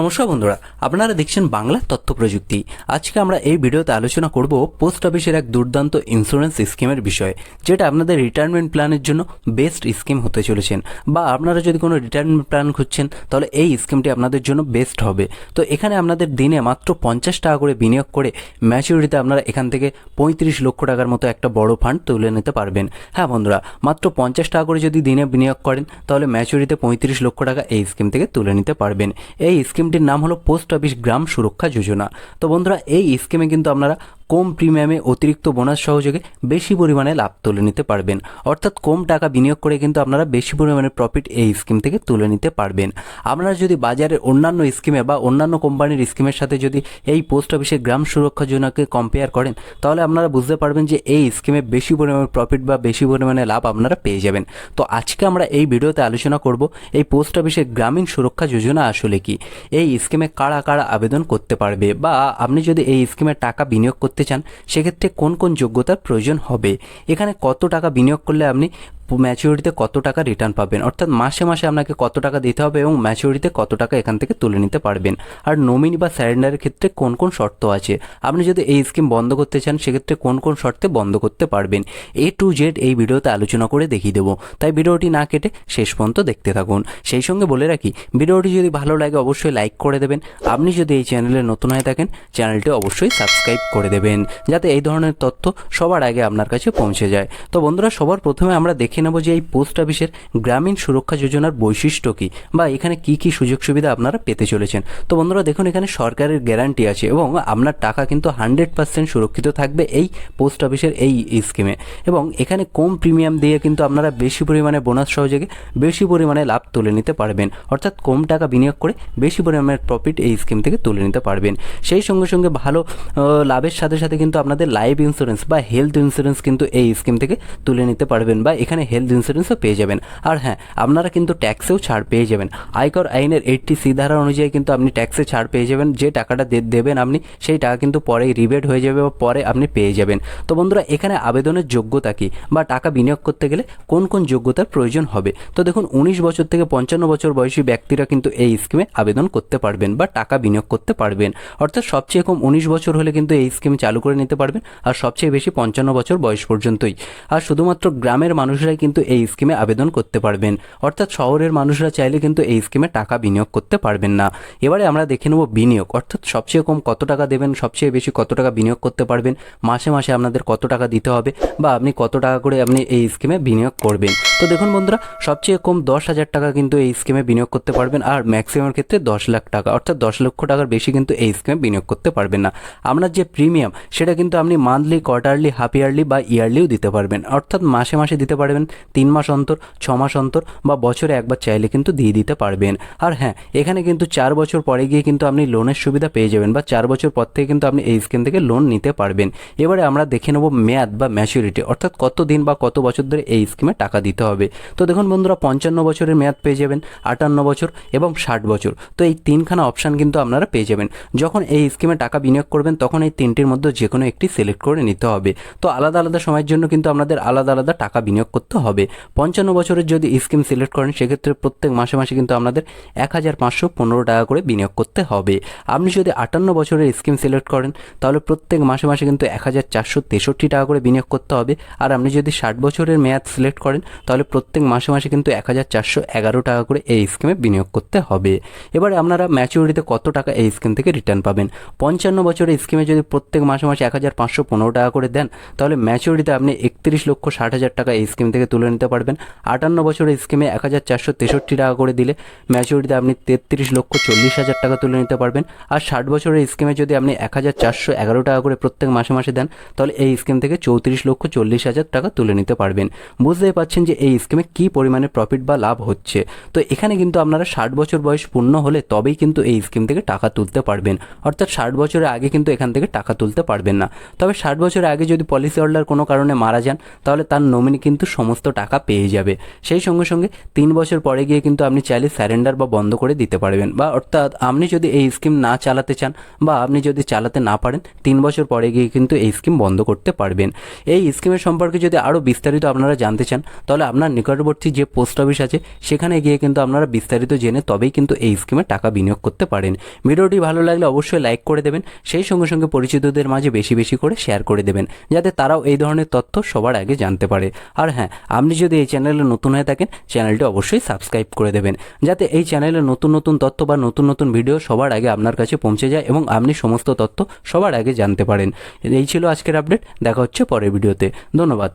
নমস্কার বন্ধুরা, আপনারা দেখছেন বাংলা তথ্য প্রযুক্তি। আজকে আমরা এই ভিডিওতে আলোচনা করব পোস্ট অফিসের এক দুর্দান্ত ইন্স্যুরেন্স স্কিমের বিষয়ে, যেটা আপনাদের রিটায়ারমেন্ট প্ল্যানের জন্য বেস্ট স্কিম হতে চলেছেন। বা আপনারা যদি কোনো রিটায়ারমেন্ট প্ল্যান খুঁজছেন, তাহলে এই স্কিমটি আপনাদের জন্য বেস্ট হবে। তো এখানে আপনাদের দিনে মাত্র পঞ্চাশ টাকা করে বিনিয়োগ করে ম্যাচুরিটিতে আপনারা এখান থেকে পঁয়ত্রিশ লক্ষ টাকার মতো একটা বড় ফান্ড তুলে নিতে পারবেন। হ্যাঁ বন্ধুরা, মাত্র পঞ্চাশ টাকা করে যদি দিনে বিনিয়োগ করেন, তাহলে ম্যাচুরিতে পঁয়ত্রিশ লক্ষ টাকা এই স্কিম থেকে তুলে নিতে পারবেন। এই স্কিমটির নাম হলো পোস্ট অফিস গ্রাম সুরক্ষা যোজনা। তো বন্ধুরা এই স্কিমে কিন্তু আপনারা কম প্রিমিয়ামে অতিরিক্ত বোনাস সহযোগে বেশি পরিমাণে লাভ তুলে নিতে পারবেন। অর্থাৎ কম টাকা বিনিয়োগ করে কিন্তু আপনারা বেশি পরিমাণে প্রফিট এই স্কিম থেকে তুলে নিতে পারবেন। আপনারা যদি বাজারের অন্যান্য স্কিমে বা অন্যান্য কোম্পানির স্কিমের সাথে যদি এই পোস্ট অফিসের গ্রাম সুরক্ষা যোজনাকে কম্পেয়ার করেন, তাহলে আপনারা বুঝতে পারবেন যে এই স্কিমে বেশি পরিমাণে প্রফিট বা বেশি পরিমাণে লাভ আপনারা পেয়ে যাবেন। তো আজকে আমরা এই ভিডিওতে আলোচনা করব এই পোস্ট অফিসের গ্রামীণ সুরক্ষা যোজনা আসলে কি? এই স্কিমে কারা কারা আবেদন করতে পারবে? বা আপনি যদি এই স্কিমে টাকা বিনিয়োগ করতে চান সেক্ষেত্রে কোন কোন যোগ্যতার প্রয়োজন হবে? এখানে কত টাকা বিনিয়োগ করলে আপনি ম্যাচিউরিটিতে কত টাকা রিটার্ন পাবেন? অর্থাৎ মাসে মাসে আপনাকে কত টাকা দিতে হবে এবং ম্যাচিউরিটিতে কত টাকা এখান থেকে তুলে নিতে পারবেন? আর নমিনি বা স্যারেন্ডারের ক্ষেত্রে কোন কোন শর্ত আছে? আপনি যদি এই স্কিম বন্ধ করতে চান, সেক্ষেত্রে কোন কোন শর্তে বন্ধ করতে পারবেন? এ টু জেড এই ভিডিওতে আলোচনা করে দেখিয়ে দেবো। তাই ভিডিওটি না কেটে শেষ পর্যন্ত দেখতে থাকুন। সেই সঙ্গে বলে রাখি, ভিডিওটি যদি ভালো লাগে অবশ্যই লাইক করে দেবেন। আপনি যদি এই চ্যানেলে নতুন হয়ে থাকেন চ্যানেলটি অবশ্যই সাবস্ক্রাইব করে দেবেন। যাতে এই ধরনের তথ্য সবার আগে আপনার কাছে পৌঁছে যায়। তো বন্ধুরা, সবার প্রথমে আমরা দেখে নেব যে এই পোস্ট অফিসের গ্রামীণ সুরক্ষা যোজনার বৈশিষ্ট্য কী বা এখানে কি কি সুযোগ সুবিধা আপনারা পেতে চলেছেন। তো বন্ধুরা, দেখুন, এখানে সরকারের গ্যারান্টি আছে এবং আপনার টাকা কিন্তু হান্ড্রেড পার্সেন্ট সুরক্ষিত থাকবে এই পোস্ট অফিসের এই স্কিমে। এবং এখানে কম প্রিমিয়াম দিয়ে কিন্তু আপনারা বেশি পরিমাণে বোনাস সহযোগে বেশি পরিমাণে লাভ তুলে নিতে পারবেন। অর্থাৎ কম টাকা বিনিয়োগ করে বেশি পরিমাণের প্রফিট এই স্কিম থেকে তুলে নিতে পারবেন। সেই সঙ্গে সঙ্গে ভালো লাভের সাথে সাথে কিন্তু আপনাদের লাইফ ইন্স্যুরেন্স বা হেলথ ইন্স্যুরেন্স কিন্তু এই স্কিম থেকে তুলে নিতে পারবেন বা এখানে হেলথ ইন্স্যুরেন্সও পেয়ে যাবেন। আর হ্যাঁ আপনারা কিন্তু ট্যাক্সেও ছাড় পেয়ে যাবেন। আয়কর আইনের এইটটি সি ধারা অনুযায়ী কিন্তু আপনি ট্যাক্সে ছাড় পেয়ে যাবেন। যে টাকাটা দেবেন আপনি, সেই টাকা কিন্তু পরেই রিবেট হয়ে যাবে বা পরে আপনি পেয়ে যাবেন। তো বন্ধুরা, এখানে আবেদনের যোগ্যতা কী বা টাকা বিনিয়োগ করতে গেলে কোন কোন যোগ্যতার প্রয়োজন হবে? তো দেখুন, উনিশ বছর থেকে পঞ্চান্ন বছর বয়সী ব্যক্তিরা কিন্তু এই স্কিমে আবেদন করতে পারবেন বা টাকা বিনিয়োগ করতে পারবেন। অর্থাৎ সবচেয়ে কম উনিশ বছর হলে কিন্তু এই স্কিম চালু করে নিতে পারবেন। আর সবচেয়ে বেশি পঞ্চান্ন বছর বয়স পর্যন্তই। আর শুধুমাত্র গ্রামের মানুষরাই কিন্তু এই স্কিমে আবেদন করতে পারবেন। অর্থাৎ শহরের মানুষরা চাইলে কিন্তু এই স্কিমে টাকা বিনিয়োগ করতে পারবেন না। এবারে আমরা দেখে নেব বিনিয়োগ। অর্থাৎ সবচেয়ে কম কত টাকা দেবেন, সবচেয়ে বেশি কত টাকা বিনিয়োগ করতে পারবেন, মাসে মাসে আপনাদের কত টাকা দিতে হবে বা আপনি কত টাকা করে আপনি এই স্কিমে বিনিয়োগ করবেন। তো দেখুন বন্ধুরা, সবচেয়ে কম দশ হাজার টাকা কিন্তু এই স্কিমে বিনিয়োগ করতে পারবেন আর ম্যাক্সিমাম ক্ষেত্রে দশ লাখ টাকা, অর্থাৎ দশ লক্ষ টাকার বেশি কিন্তু এই স্কিমে বিনিয়োগ করতে পারবেন না। আপনার যে প্রিমিয়াম সেটা কিন্তু আপনি মান্থলি কোয়ার্টারলি হাফ ইয়ারলি বা ইয়ারলিও দিতে পারবেন, অর্থাৎ মাসে মাসে দিতে পারবেন, তিন মাস অন্তর, ছ মাস অন্তর বা বছরে একবার চাইলে কিন্তু দিয়ে দিতে পারবেন। আর হ্যাঁ এখানে কিন্তু চার বছর পরে গিয়ে কিন্তু আপনি লোনের সুবিধা পেয়ে যাবেন বা চার বছর পর থেকে কিন্তু আপনি এই স্কিম থেকে লোন নিতে পারবেন। এবারে আমরা দেখে নেব মেয়াদ বা ম্যাচুরিটি অর্থাৎ কত দিন বা কত বছর ধরে এই স্কিমে টাকা দিতে হবে। তো দেখুন বন্ধুরা, পঞ্চান্ন বছরের মেয়াদ পেয়ে যাবেন, আটান্ন বছর এবং ষাট বছর। তো এই তিনখানা অপশান কিন্তু আপনারা পেয়ে যাবেন। যখন এই স্কিমে টাকা বিনিয়োগ করবেন, তখন এই তিনটির মধ্যে যে কোনো একটি সিলেক্ট করে নিতে হবে। তো আলাদা আলাদা সময়ের জন্য কিন্তু আপনাদের আলাদা আলাদা টাকা বিনিয়োগ করতে হবে। পঞ্চান্ন বছরের যদি স্কিম সিলেক্ট করেন, সেক্ষেত্রে প্রত্যেক মাসে মাসে কিন্তু আপনাদের এক হাজার পাঁচশো পনেরো টাকা করে বিনিয়োগ করতে হবে। আপনি যদি আটান্ন বছরের স্কিম সিলেক্ট করেন, তাহলে প্রত্যেক মাসে মাসে কিন্তু এক হাজার চারশো তেষট্টি টাকা করে বিনিয়োগ করতে হবে। আর আপনি যদি ষাট বছরের মেয়াদ সিলেক্ট করেন, তাহলে প্রত্যেক মাসে মাসে কিন্তু এক হাজার চারশো এগারো টাকা করে এই স্কিমে বিনিয়োগ করতে হবে। এবারে আপনারা ম্যাচিউরিটিতে কত টাকা এই স্কিম থেকে রিটার্ন পাবেন? পঞ্চান্ন বছরের স্কিমে যদি প্রত্যেক মাসে মাসে এক হাজার পাঁচশো পনেরো টাকা করে দেন, তাহলে ম্যাচিউরিটিতে আপনি একত্রিশ লক্ষ ষাট হাজার টাকা এই স্কিম থেকে তুলে নিতে পারবেন। আটান্ন বছরের স্কিমে এক হাজার চারশো তেষট্টি টাকা করে দিলে ম্যাচিউরিটিতে আপনি তেত্রিশ লক্ষ চল্লিশ হাজার টাকা তুলে নিতে পারবেন। আর ষাট বছরের স্কিমে যদি আপনি এক হাজার চারশো এগারো টাকা করে প্রত্যেক মাসে মাসে দেন, তাহলে এই স্কিম থেকে চৌত্রিশ লক্ষ চল্লিশ হাজার টাকা তুলে নিতে পারবেন। বুঝতেই পারছেন যে এই স্কিমে কী পরিমাণে প্রফিট বা লাভ হচ্ছে? তো এখানে কিন্তু আপনারা ষাট বছর বয়স পূর্ণ হলে তবেই কিন্তু এই স্কিম থেকে টাকা তুলতে পারবেন। অর্থাৎ ষাট বছরের আগে কিন্তু এখান থেকে টাকা তুলতে পারবেন না। তবে ষাট বছরের আগে যদি পলিসি হোল্ডার কোনো কারণে মারা যান, তাহলে তার নমিনি কিন্তু সমস্ত টাকা পেয়ে যাবে। সেই সঙ্গে সঙ্গে তিন বছর পরে গিয়ে কিন্তু আপনি চাইলে স্যারেন্ডার বা বন্ধ করে দিতে পারবেন। বা অর্থাৎ আপনি যদি এই স্কিম না চালাতে চান বা আপনি যদি চালাতে না পারেন, তিন বছর পরে গিয়ে কিন্তু এই স্কিম বন্ধ করতে পারবেন। এই স্কিমের সম্পর্কে যদি আরও বিস্তারিত আপনারা জানতে চান, তাহলে আপনার নিকটবর্তী যে পোস্ট অফিস আছে, সেখানে গিয়ে কিন্তু আপনারা বিস্তারিত জেনে তবেই কিন্তু এই স্কিমে টাকা বিনিয়োগ করতে পারেন। ভিডিওটি ভালো লাগলে অবশ্যই লাইক করে দেবেন, সেই সঙ্গে সঙ্গে পরিচিতদের মাঝে বেশি বেশি করে শেয়ার করে দেবেন, যাতে তারাও এই ধরনের তথ্য সবার আগে জানতে পারে। আর হ্যাঁ আপনি যদি এই চ্যানেলে নতুন হয়ে থাকেন চ্যানেলটি অবশ্যই সাবস্ক্রাইব করে দেবেন, যাতে এই চ্যানেলে নতুন নতুন তথ্য বা নতুন নতুন ভিডিও সবার আগে আপনার কাছে পৌঁছে যায় এবং আপনি সমস্ত তথ্য সবার আগে জানতে পারেন। এই ছিল আজকের আপডেট দেখা হচ্ছে পরের ভিডিওতে ধন্যবাদ।